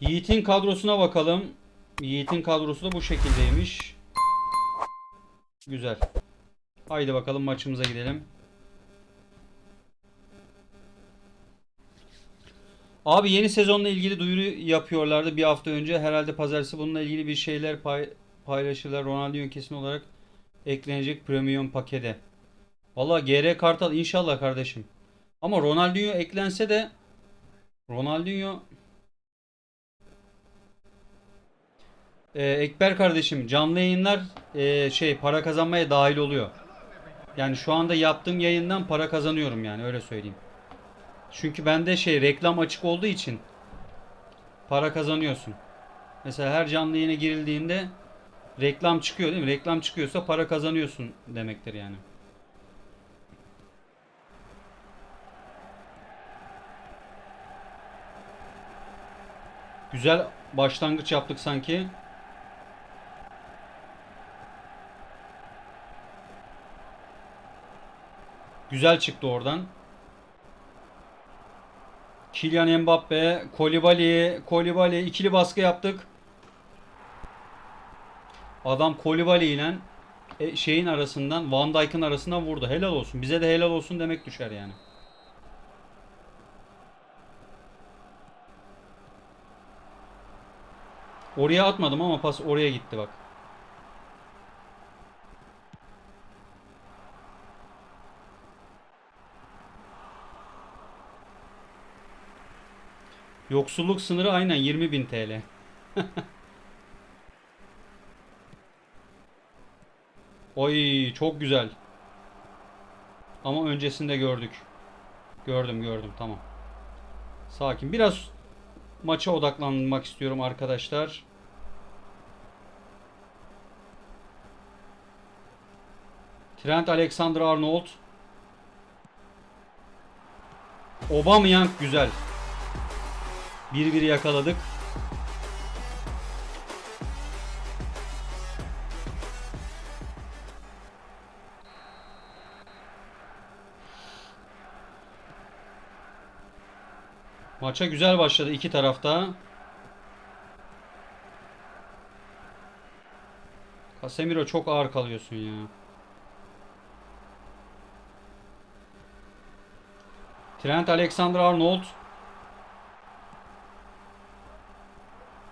Yiğit'in kadrosuna bakalım. Yiğit'in kadrosu da bu şekildeymiş. Güzel. Haydi bakalım maçımıza gidelim. Abi yeni sezonla ilgili duyuru yapıyorlardı bir hafta önce. Herhalde pazartesi bununla ilgili bir şeyler pay- paylaşırlar. Ronaldinho kesin olarak eklenecek premium pakete. Valla GR Kartal inşallah kardeşim. Ama Ronaldinho eklense de Ronaldinho Ee, Ekber kardeşim canlı yayınlar e, şey para kazanmaya dahil oluyor. Yani şu anda yaptığım yayından para kazanıyorum yani öyle söyleyeyim. Çünkü bende şey reklam açık olduğu için para kazanıyorsun. Mesela her canlı yayına girildiğinde reklam çıkıyor değil mi? Reklam çıkıyorsa para kazanıyorsun demektir yani. Güzel başlangıç yaptık sanki. Güzel çıktı oradan. Kylian Mbappe, Kolibali, Kolibali ikili baskı yaptık. Adam Kolibali ile e, şeyin arasından Van Dijk'ın arasından vurdu. Helal olsun. Bize de helal olsun demek düşer yani. Oraya atmadım ama pas oraya gitti bak. Yoksulluk sınırı aynen 20.000 TL. Oy çok güzel. Ama öncesinde gördük. Gördüm gördüm tamam. Sakin. Biraz maça odaklanmak istiyorum arkadaşlar. Trent Alexander-Arnold. Aubameyang güzel. 1-1 yakaladık. Maça güzel başladı iki tarafta. Casemiro çok ağır kalıyorsun ya. Trent Alexander-Arnold.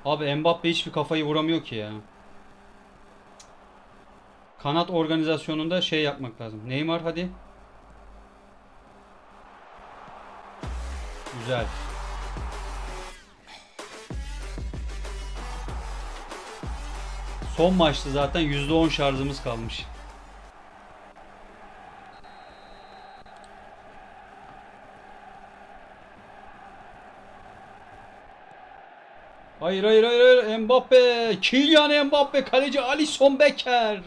Abi Mbappe hiçbir kafayı vuramıyor ki ya. Kanat organizasyonunda şey yapmak lazım. Neymar hadi. Güzel. Son maçtı zaten %10 şarjımız kalmış. Hayır hayır hayır Mbappe, Kylian Mbappe, kaleci Alisson Becker.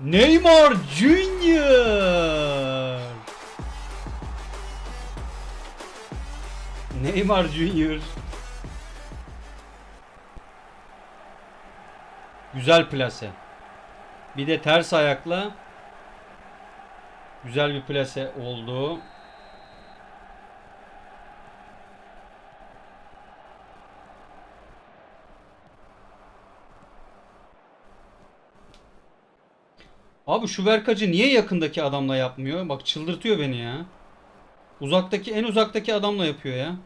Neymar Junior. Neymar Junior. Güzel plase. Bir de ters ayakla güzel bir plase oldu. Abi şu verkacı niye yakındaki adamla yapmıyor? Bak çıldırtıyor beni ya. Uzaktaki en uzaktaki adamla yapıyor ya.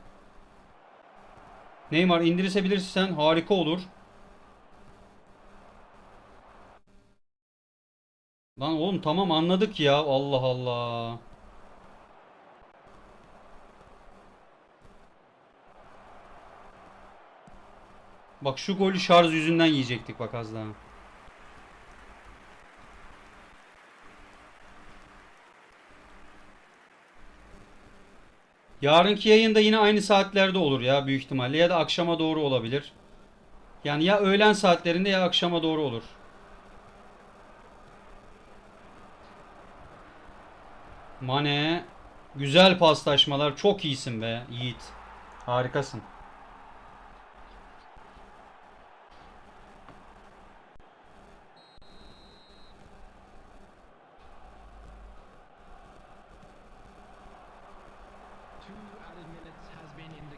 Neymar indirebilirsen harika olur. Tamam anladık ya. Allah Allah. Bak şu golü şarj yüzünden yiyecektik bak az daha. Yarınki yayında yine aynı saatlerde olur ya büyük ihtimalle ya da akşama doğru olabilir. Yani ya öğlen saatlerinde ya akşama doğru olur. Mane. Güzel paslaşmalar. Çok iyisin be Yiğit. Harikasın.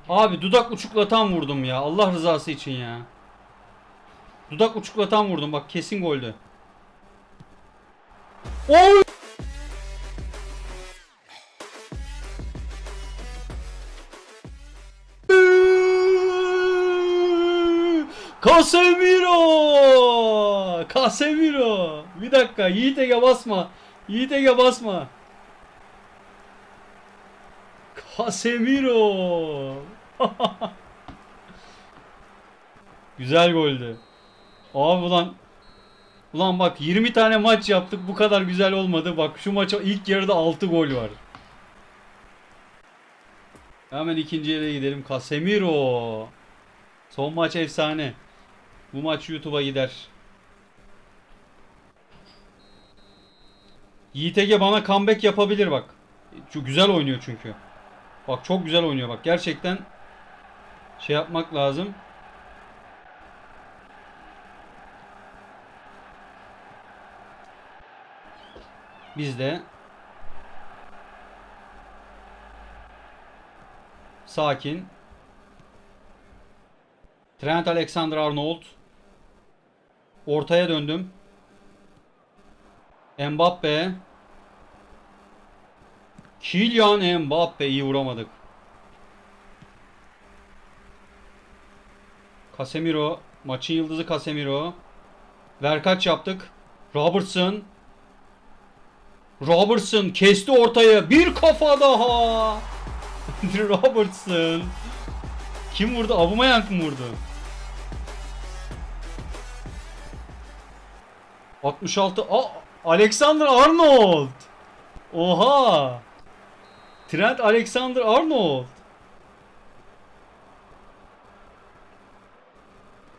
Abi dudak uçuklatan vurdum ya. Allah rızası için ya. Dudak uçuklatan vurdum. Bak kesin goldü. Oy! Casemiro! Casemiro! Bir dakika Yiğit Ege basma. Yiğit Ege basma. Casemiro! Güzel goldü. Abi ulan Ulan bak 20 tane maç yaptık bu kadar güzel olmadı. Bak şu maça ilk yarıda 6 gol var. Hemen ikinci yere gidelim. Casemiro. Son maç efsane. Bu maç YouTube'a gider. Yiğit Ege bana comeback yapabilir bak. Çok güzel oynuyor çünkü. Bak çok güzel oynuyor bak. Gerçekten şey yapmak lazım. Biz de sakin. Trent Alexander-Arnold ortaya döndüm. Mbappe Kylian Mbappe iyi vuramadık. Casemiro maçın yıldızı Casemiro. Ver kaç yaptık? Robertson Robertson kesti ortaya. Bir kafa daha. Robertson. Kim vurdu? Aubameyang mı vurdu? 66. Aa, Alexander Arnold. Oha. Trent Alexander Arnold.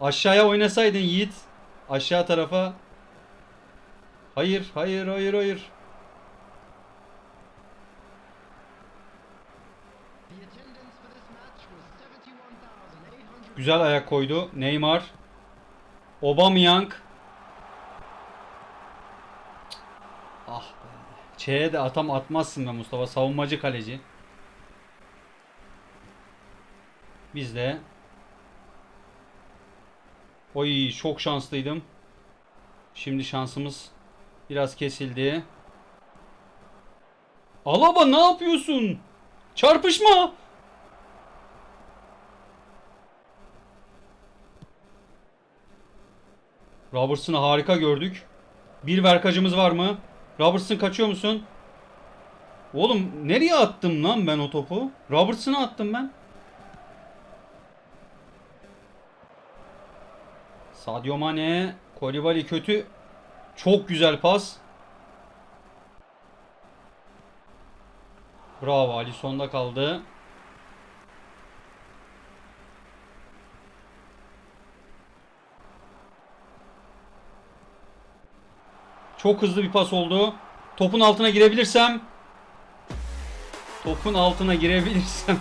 Aşağıya oynasaydın Yiğit. Aşağı tarafa. Hayır, hayır, hayır, hayır. The attendance for this match was 71,800. Güzel ayak koydu. Neymar. Aubameyang. Ah be. Çeye de atam atmazsın be Mustafa. Savunmacı kaleci. Biz de. Oy çok şanslıydım. Şimdi şansımız biraz kesildi. Alaba ne yapıyorsun? Çarpışma. Robertson'ı harika gördük. Bir verkacımız var mı? Robertson kaçıyor musun? Oğlum nereye attım lan ben o topu? Robertson'a attım ben. Sadio Mane, Kolibali kötü. Çok güzel pas. Bravo Ali sonda kaldı. Çok hızlı bir pas oldu. Topun altına girebilirsem. Topun altına girebilirsem.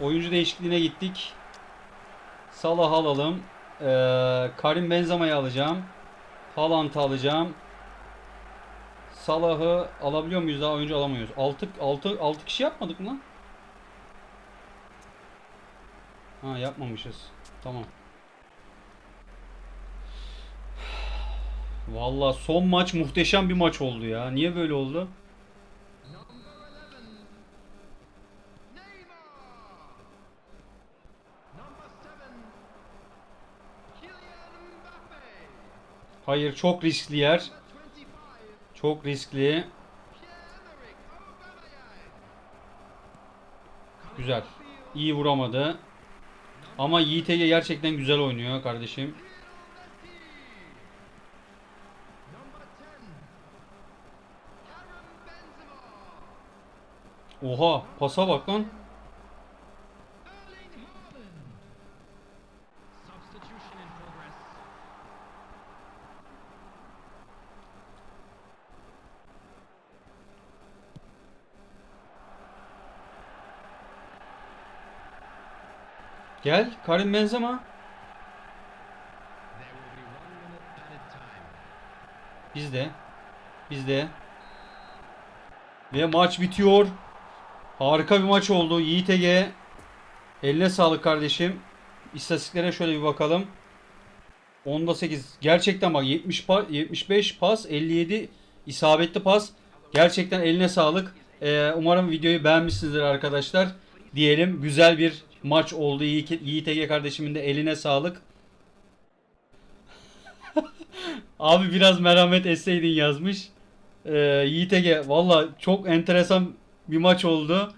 Oyuncu değişikliğine gittik. Salah alalım. Ee, Karim Benzema'yı alacağım. Haaland'ı alacağım. Salah'ı alabiliyor muyuz daha oyuncu alamıyoruz. 6 6 6 kişi yapmadık mı lan? Ha yapmamışız. Tamam. Valla son maç muhteşem bir maç oldu ya. Niye böyle oldu? Number 11. Neymar. Number 7. Kylian Mbappe. Hayır çok riskli yer. Number 25. Çok riskli. Güzel. İyi vuramadı. Ama Yiğit Ege gerçekten güzel oynuyor kardeşim. Lionel Messi. Number 10. Karim Benzema. Oha pasa bak lan. Gel Karim Benzema. Bizde. Bizde. Ve maç bitiyor. Harika bir maç oldu. Yiğit Ege. Eline sağlık kardeşim. İstatistiklere şöyle bir bakalım. 10'da 8. Gerçekten bak 70 pa- 75 pas, 57 isabetli pas. Gerçekten eline sağlık. Ee, umarım videoyu beğenmişsinizdir arkadaşlar. Diyelim güzel bir maç oldu. Yiğit, Ege kardeşimin de eline sağlık. Abi biraz merhamet etseydin yazmış. Ee, Yiğit Ege valla çok enteresan bir maç oldu.